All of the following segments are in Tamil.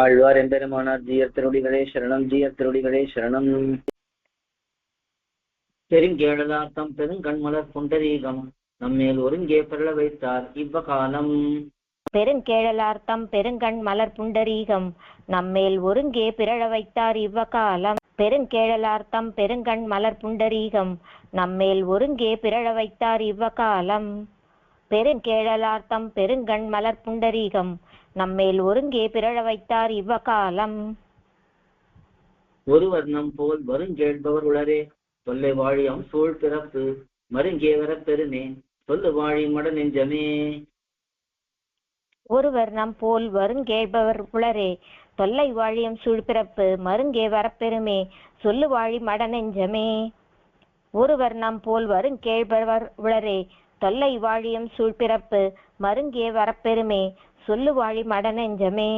ஆழ்வார் எம்பெருமானார் ஜீயர் திருடிகளே சரணம் ஜீயர் திருடிகளே சரணம். பெருங்கேழலார்த்தம் பெருங்கண்மலர் புண்டரீகம் நம்மேல் ஒருங்கே பிறள வைத்தார் இவ்வகாலம். பெருங்கேழலார்த்தம் பெருங்கண் மலர் புண்டரீகம் நம்மேல் ஒருங்கே பிறழ வைத்தார் இவ்வகாலம். பெருங்கேழலார்த்தம் பெருங்கண் மலர் புண்டரீகம் நம்மேல் ஒருங்கே பிறழ வைத்தார் இவ்வகாலம். பெருங்கேழலார்த்தம் பெருங்கண் மலர் புண்டரீகம் நம்மேல் ஒருங்கே பிறழ வைத்தார் இவ்வகாலம். ஒரு வர்ணம் போல் வருங்கேள்பவர் உளரே தொல்லை வாழியம் சூழ் பிறப்பு மருங்கே வரப் பெருமே சொல்லு வாழி மட நெஞ்சமே. ஒருவர் நம் போல் வருங்கேள்பவர் உளரே தொல்லை வாழியம் சூழ்பிறப்பு மருங்கே வரப்பெருமே சொல்லு வாழி மடநெஞ்சமே ஒருவர் நம் போல் வருங்கேள்பவர் உளரே தொல்லை வாழியம் சூழ்பிறப்பு மருங்கே வரப்பெருமே சொல்லு வாழி மடநெஞ்சமே.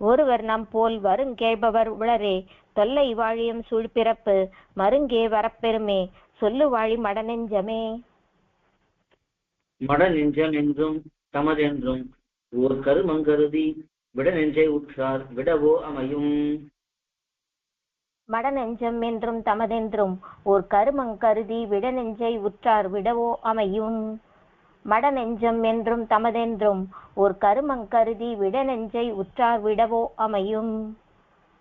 ஒருவர் நம் போல் வருங்கேபவர் உளரே. தொல்லை வாழியம் சூழ்பிறப்பு மருங்கே வரப்பெருமே சொல்லு வாழி மடநெஞ்சமே. மடநெஞ்சம் என்றும் தமதென்றும் ஓர் கருமங்கருதி விட நெஞ்சை உற்றார் விடவோ அமையும். மடநெஞ்சம் என்றும் தமதென்றும் ஓர் கருமங்கருதி விடநெஞ்சை உற்றார் விடவோ அமையும் மடநெஞ்சம் என்றும் தமதென்றும் ஓர் கருமங்கருதி விடநெஞ்சை உற்றார் விடவோ அமையும்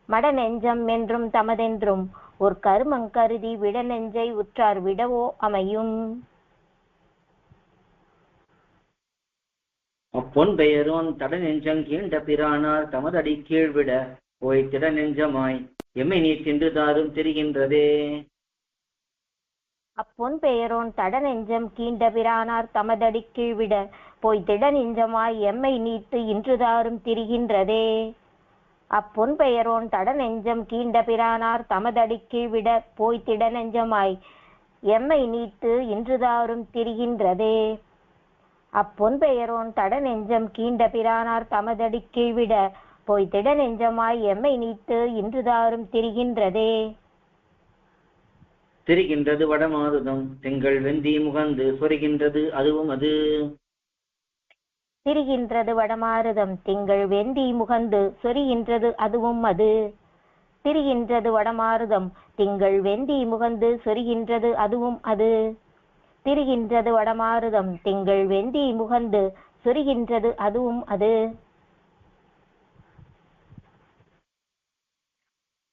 மடநெஞ்சம் என்றும் தமதென்றும் ஓர் கருமங்கருதி விடநெஞ்சை உற்றார் விடவோ அமையும் அப்பொன் பெயரோன் தட கீண்ட பிரானார் தமதடி கீழ்விட ஓய் திட நெஞ்சமாய். எம்மை நீ தின்றுதாரும் தெரிகின்றதே. அப்பொன் பெயரோன் தட நெஞ்சம் கீண்ட பிரானார் தமதடி கீழ்விட போய் திட நெஞ்சமாய் எம்மை நீத்து இன்றுதாரும் திரிகின்றதே. அப்பொன் பெயரோன் தட நெஞ்சம் கீண்ட பிரானார் தமதடி கீழ்விட போய் திட நெஞ்சமாய் எம்மை நீத்து இன்றுதாரும் திரிகின்றதே. அப்பொன் பெயரோன் தட நெஞ்சம் கீண்ட பிரானார் தமதடி கீழ்விட போய் திட நெஞ்சமாய் எம்மை நீத்து இன்றுதாரும் திரிகின்றதே. திரிகின்றது வடமாருதம் திங்கள் வெந்தி முகந்து சொரிகின்றது அதுவும் அது. திரிகின்றது வடமாருதம் திங்கள் வெந்தி முகந்து சொரிகின்றது அதுவும் அது. திரிகின்றது வடமாருதம் திங்கள் வெந்தி முகந்து சொரிகின்றது அதுவும் அது. திரிகின்றது வடமாருதம் திங்கள் வெந்தி முகந்து சொரிகின்றது அதுவும் அது.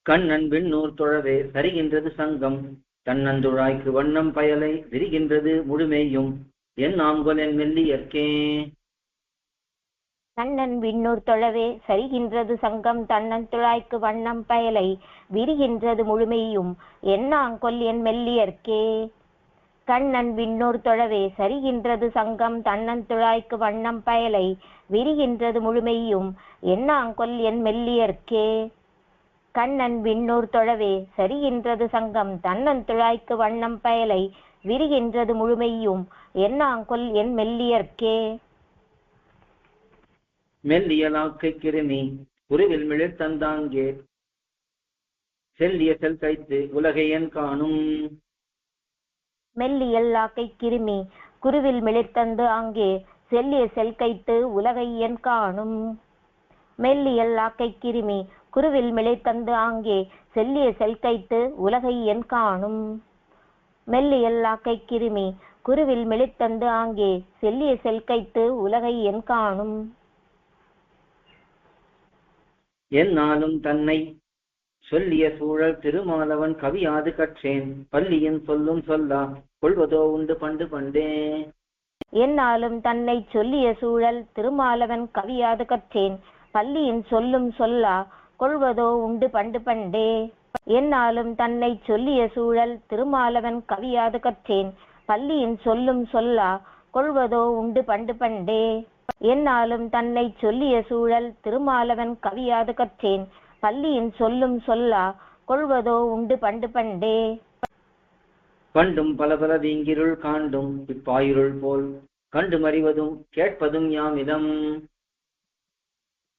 கண்ணன் விண்ணூர் தொழவே சரிகின்றது சங்கம். தன்னந்துழாய்க்கு வண்ணம் பயலை விரிகின்றது முழுமையும். என் ஆங்கொலன் மெல்லியற்கே கண்ணன் விண்ணூர் தொழவே சரிகின்றது சங்கம். தன்னன் துழாய்க்கு வண்ணம் பயலை விரிகின்றது முழுமையும். என்னாங்கொல் என் மெல்லியர்க்கே கண்ணன் விண்ணூர் தொழவே சரிகின்றது சங்கம். தன்னன் துழாய்க்கு வண்ணம் பயலை விரிகின்றது முழுமையும். என்னாங்கொல் என் மெல்லியர்க்கே கண்ணன் விண்ணூர் தொழவே சரிகின்றது சங்கம் தன்னன் துழாய்க்கு வண்ணம் பயலை விரிகின்றது முழுமையும். என்னாங்கொல் என் மெல்லியர்க்கே? மெல்லியலாக்கை கிருமி உருவில் மிளிர் தந்தாங்கே. செல்லிய செல் கைத்து உலகையன் காணும். மெல்லியல் லாக்கை கிருமி குருவில் மிளிர்த்தந்து அங்கே செல்லிய செல் கைத்து உலகை என் காணும். மெல்லியல் லாக்கை கிருமி குருவில் மிளிர்த்தந்து ஆங்கே செல்லிய செல் கைத்து உலகை என் காணும். மெல்லியல் லாக்கை கிருமி குருவில் மிளிர்த்தந்து ஆங்கே செல்லிய செல் கைத்து உலகை என் காணும். என்னாலும் தன்னை சொல்லிய சூழல் திருமாலவன் கவியாது கற்றேன். பள்ளியின் சொல்லும் சொல்லா கொள்வதோ உண்டு பண்டு பண்டே. என்னாலும் தன்னை சொல்லிய சூழல் திருமாலவன் கவியாது கற்றேன். பள்ளியின் சொல்லும் சொல்லா கொள்வதோ உண்டு பண்டு பண்டே. என்னாலும் தன்னை சொல்லிய சூழல் திருமாலவன் கவியாது கற்றேன். பள்ளியின் சொல்லும் சொல்லா கொள்வதோ உண்டு பண்டு பண்டே. என்னாலும் தன்னை சொல்லிய சூழல் திருமாலவன் கவியாது கற்றேன். பள்ளியின் சொல்லும் சொல்லா கொள்வதோ உண்டு பண்டு பண்டே. பண்டும் பல பல தீங்கிருள் காண்டும் இப்பாயிருள் போல் கண்டு மறிவதும் கேட்பதும் யாமிதம்.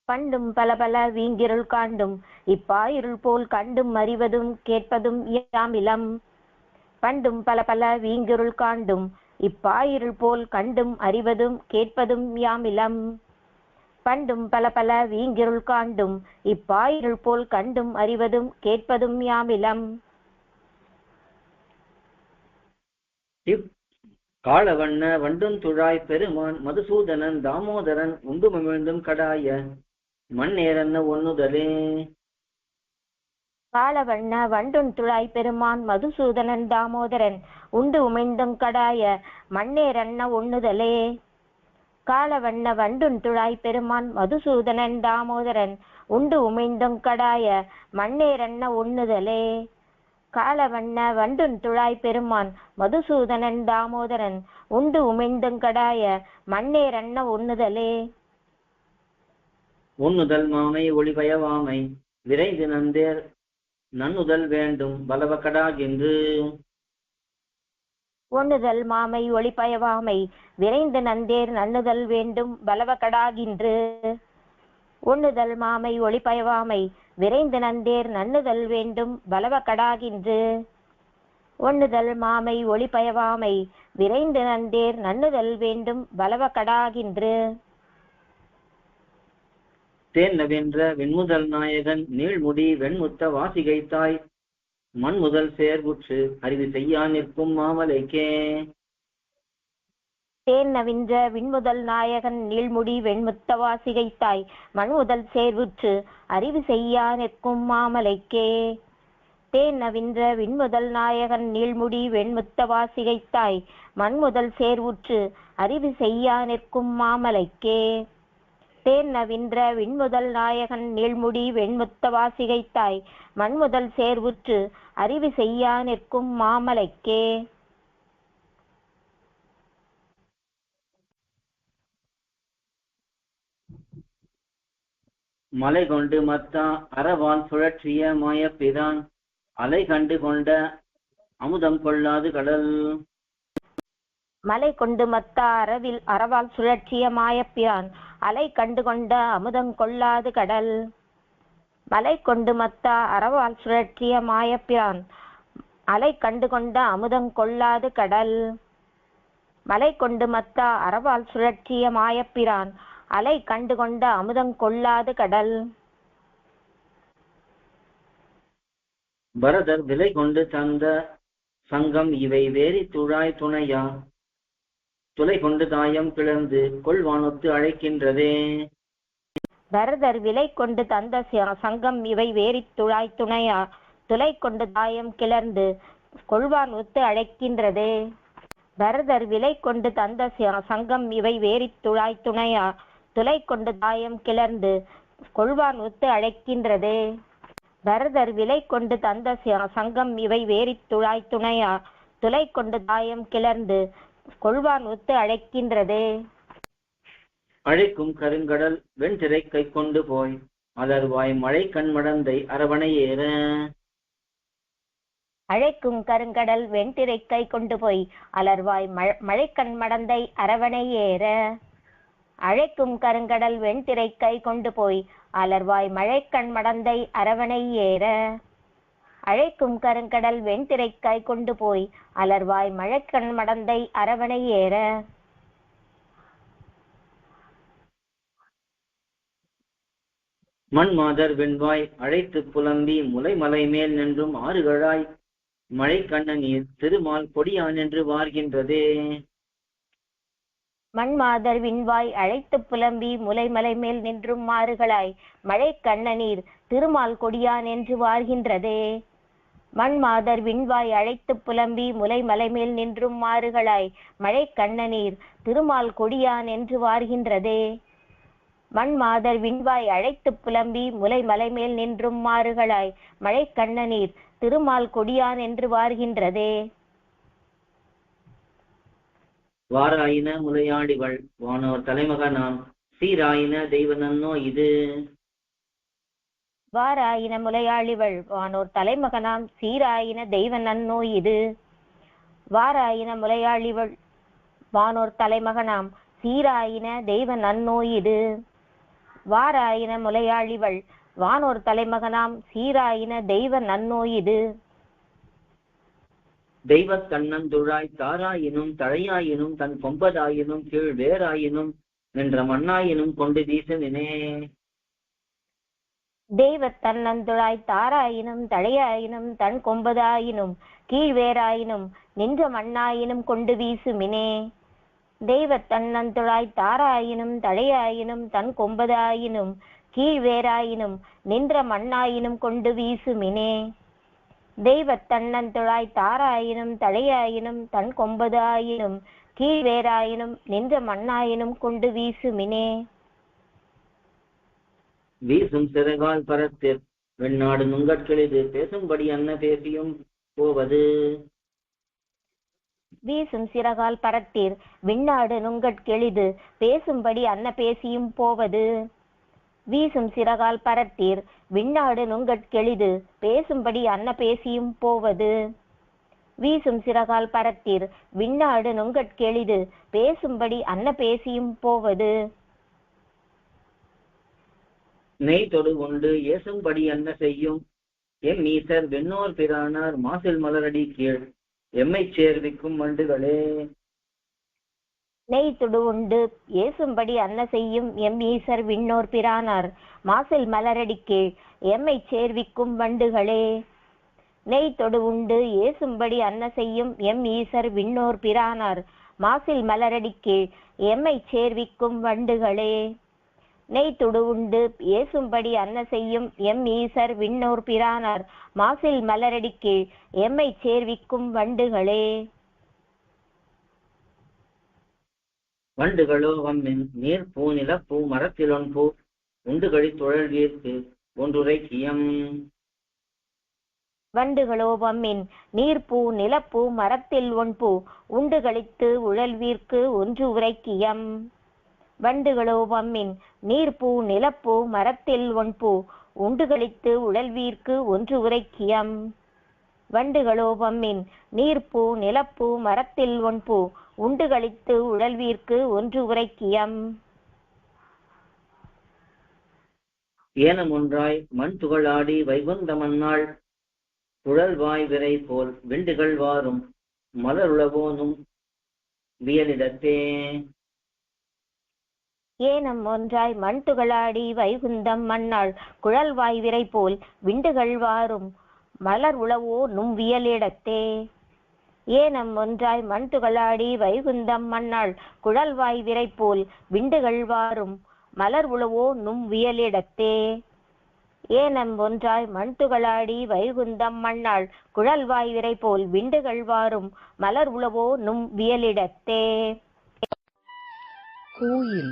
பண்டும் பல பல வீங்கிருள் காண்டும். இப்பாயிருள் போல் கண்டும் அறிவதும் கேட்பதும் யாமிலம் பண்டும் பல பல வீங்கிருள் காண்டும். இப்பாயிருள் போல் கண்டும் அறிவதும் கேட்பதும் யாமிலம் பண்டும் பல பல வீங்கிருள் காண்டும். இப்பாயிருள் போல் கண்டும் அறிவதும் கேட்பதும் யாமிலம் இவ் காளவண்ண வண்டுந்துழாய் பெருமான் மதுசூதனன் தாமோதரன் உண்டுமிழ்ந்தும் கடாய. மண்ணேரன்ன ஒண்ணுதலே? காலவண்ண வண்டுன் துழாய் பெருமான் மதுசூதனன் தாமோதரன் உண்டு உமிழ்ந்தும் கடாய மண்ணேரன்ன ஒண்ணுதலே? காலவண்ண வண்டுன் துழாய் பெருமான் மதுசூதனன் தாமோதரன் உண்டு உமிழ்ந்தும் கடாய மண்ணேரன்ன ஒண்ணுதலே? காலவண்ண வண்டுன் துழாய் பெருமான் மதுசூதனன் தாமோதரன் உண்டு உமிழ்ந்தும் கடாய மண்ணேரன்ன ஒண்ணுதலே? உன்னுதல் மாமை ஒளிபயவாமை விரைந்து நந்தேர் நன்னுதல் வேண்டும் பலவக்கடாகின்று ஒண்ணுதல் மாமை ஒளிபயவாமை விரைந்து நந்தேர் நன்னுதல் வேண்டும் பலவக்கடாகின்று ஒண்ணுதல் மாமை ஒளிபயவாமை விரைந்து நந்தேர் நன்னுதல் வேண்டும் பலவக்கடாகின்று ஒண்ணுதல் மாமை ஒளிபயவாமை விரைந்து நந்தேர் நன்னுதல் வேண்டும் பலவக்கடாகின்று தேர்ந்தவென்ற வெண்முதல் நாயகன் நீள்முடி வெண்முத்த வாசிகை தாய் மண் முதல் சேர்வுற்று அறிவு செய்யா நிற்கும் மாமலைக்கே. தேன் நவின்ற விண்முதல் நாயகன் நீள்முடி வெண்முத்த வாசிகை தாய் மண் முதல் சேர்வுற்று அறிவு செய்யா நிற்கும் மாமலைக்கே. தேன் நவின்ற விண்முதல் நாயகன் நீள்முடி வெண்முத்த வாசிகை தாய் மண் முதல் சேர்வுற்று அறிவு செய்யா நிற்கும் மாமலைக்கே. தேன் நவின்ற விண்முதல் நாயகன் நீள்முடி வெண்முத்த வாசிகை தாய் மண்முதல் சேர்வுற்று அறிவு செய்யா நிற்கும் மாமலைக்கே. மலை கொண்டு மத்தா அறவால் சுழற்றிய மாயப்பிரான் அலை கண்டு கொண்ட அமுதம் கொள்ளாது கடல். மலை கொண்டு மத்த அறவில் அறவால் சுழற்றிய மாயப்பிரான் அலை கண்டு கொண்ட அமுதம் கொள்ளாது கடல். மலை கொண்டு மத்தா அறவால் சுழற்றிய மாயப்பிரான் அலை கண்டு கொண்ட அமுதம் கொள்ளாது கடல். மலை கொண்டு மத்தா அறவால் சுழற்றிய மாயப்பிரான் அலை கண்டு கொண்ட அமுதம் கொள்ளாது கடல். பரதர் விலை கொண்டு தந்த சங்கம் இவை வேறி துழாய் துணையா துளை கொண்டு தாயம் கிளர்ந்து கொள்வானொத்து அழைக்கின்றதே. பரதர் விலை கொண்டு தந்த சங்கம் இவை வேறி துழாய் துணையா? துளை கொண்டு தாயம் கிளர்ந்து கொள்வான் ஒத்து அழைக்கின்றதே. பரதர் விலை கொண்டு தந்த சங்கம் இவை வேறி துழாய் துணையா? துளை கொண்டு தாயம் கிளர்ந்து கொள்வான் ஒத்து அழைக்கின்றதே. பரதர் விலை கொண்டு தந்த சங்கம் இவை வேறி துழாய் துணையா? துளை கொண்டு தாயம் கிளர்ந்து கொள்வான் ஒத்து அழைக்கின்றதே. அழைக்கும் கருங்கடல் வெண்திரை கை கொண்டு போய் அலர்வாய் மழை கண்மடந்தை அரவணை ஏற. அழைக்கும் கருங்கடல் வெண்திரை கை கொண்டு போய் அலர்வாய் மழ மழைக்கண் மடந்தை அரவணை ஏற. அழைக்கும் கருங்கடல் வெண்திரை கை கொண்டு போய் அலர்வாய் மழைக்கண் மடந்தை அரவணை ஏற. அழைக்கும் கருங்கடல் வெண்திரை கை கொண்டு போய் அலர்வாய் மழைக்கண் மடந்தை அரவணை ஏற. மண் மாதர் வெண்வாய் அழைத்து புலம்பி முலை மலை மேல் நின்றும் ஆறுகளாய் மழை கண்ண நீர் திருமால் கொடியான் என்று வார்கின்றதே. மண்மாதர் விண்வாய் அழைத்துப் புலம்பி முலைமலை மேல் நின்றும் மாறுகளாய் மழை கண்ணநீர் திருமால் கொடியான் என்று வார்கின்றதே. மண்மாதர் விண்வாய் அழைத்துப் புலம்பி முலைமலை மேல் நின்றும் மாறுகளாய். மழை கண்ணநீர் திருமால் கொடியான் என்று வார்கின்றதே. மண்மாதர் விண்வாய் அழைத்துப் புலம்பி முலைமலை மேல் நின்றும் மாறுகளாய். மழை கண்ணநீர் திருமால் கொடியான் என்று வார்கின்றதே. வாராயின முலையாடிவள் வானோர் தலைமகனாம். சீராயின தெய்வ நன்னோ இது. வாராயின முலையாளிவள் வானோர் தலைமகனாம் சீராயின தெய்வ நன்னோய் இது. வாராயின முலையாளிவள் வானோர் தலைமகனாம் சீராயின தெய்வ நன்னோய் இது. வாராயின முலையாளிவள் வானோர் தலைமகனாம் சீராயின தெய்வ நன்னோய் இது. தெய்வ கண்ணந்துழாய் தாராயினும் தழையாயினும் தன் கொம்பதாயினும் கீழ் வேராயினும் நின்ற மண்ணாயினும் கொண்டு வீசுமினே தெய்வத் தன்னந்துழாய் தாராயினும் தழையாயினும் தன் கொம்பதாயினும் கீழ்வேராயினும் நின்ற மண்ணாயினும் கொண்டு வீசுமினே. தெய்வத் தன்னந்துழாய் தாராயினும் தழையாயினும் தன் கொம்பதாயினும் கீழ்வேராயினும் நின்ற மண்ணாயினும் கொண்டு வீசுமினே. தெய்வத் தன்னந்துழாய் தாராயினும் தழையாயினும் தன் கொம்பதாயினும் கீழ்வேராயினும் நின்ற மண்ணாயினும் கொண்டு வீசுமினே. வீசும் சிறகால் பரத்தில் வெண்ணாடு நுங்கட்கெளிது. பேசும்படி அன்ன பேசியும் போவது. வீசும் சிறகால் பரத்தீர் விண்ணாடு நுங்கட்கெளிது. பேசும்படி அன்ன பேசியும் போவது. வீசும் சிறகால் பரத்தீர் விண்ணாடு நுங்கட்கெளிது. பேசும்படி அன்ன பேசியும் போவது. வீசும் சிறகால் பரத்தீர் விண்ணாடு நுங்கட்கெளிது. பேசும்படி அன்ன பேசியும் போவது. நெய் தொடு கொண்டு ஏசும்படி என்ன செய்யும்? எம் ஈசர் வெண்ணோர் பிரானார் மாசில் மலரடி கீழ் எம்மை சேர்விக்கும் வண்டுகளே நெய் துடு உண்டு ஏசும்படி அன்ன செய்யும்? எம் ஈசர் விண்ணோர் பிரானார் மாசில் மலரடி கீழ் எம்மை சேர்விக்கும் வண்டுகளே நெய் தொடு உண்டு ஏசும்படி அன்ன செய்யும்? எம் ஈசர் விண்ணோர் பிரானார் மாசில் மலரடி கீழ் எம்மை சேர்விக்கும் வண்டுகளே நெய் துடு உண்டு. ஏசும்படி அன்ன செய்யும் எம் ஈசர் விண்ணோர் பிரானார். மாசில் மலரடி கீழ் எம்மை சேர்விக்கும் வண்டுகளே. வண்டுகளோ வம்மின் நீர் பூ நிலப்பூ மரத்திலொன் பூ உண்டு கழித்துழல் வீர்க்கு ஒன்றுரை கியம் வண்டுகளோ வம்மின் நீர்ப்பூ நிலப்பூ மரத்தில் ஒன்பூ உண்டு களித்து உழல்வீர்க்கு ஒன்று உரைக்கியம். வண்டுகளோ வம்மின் நீர்ப்பூ நிலப்பூ மரத்தில் ஒன்பூ உண்டு கழித்து உழல்வீர்க்கு ஒன்று உரைக்கியம். வண்டுகளோ வம்மின் நீர்ப்பூ நிலப்பூ மரத்தில் ஒன்பூ உண்டு கழித்து உழல்வீர்க்கு ஒன்று உரைக்கியம். ஏனம் ஒன்றாய் மண் துகளாடி வைகுந்த மண்ணாள் குழல்வாய் விரை போல் விண்டுகள் வாரும் மலருளவோனும் வியலிடத்தே. ஏனம் ஒன்றாய் மண் துகளாடி வைகுந்தம் மண்ணாள் குழல்வாய் விரை போல் விண்டுகள் வாரும் மலர் உளவோ நும் வியலிடத்தே. ஏனம் ஒன்றாய் மண் துகளாடி வைகுந்தம் மண்ணாள் குழல்வாய் விரை போல் விண்டுகள் வாரும் மலர் உளவோ நும் வியலிடத்தே. ஏனம் ஒன்றாய் மண் துகளாடி வைகுந்தம் மண்ணாள் குழல்வாய் விரை போல் விண்டுகள் வாரும் மலர் உளவோ நும் வியலிடத்தே. கோயில்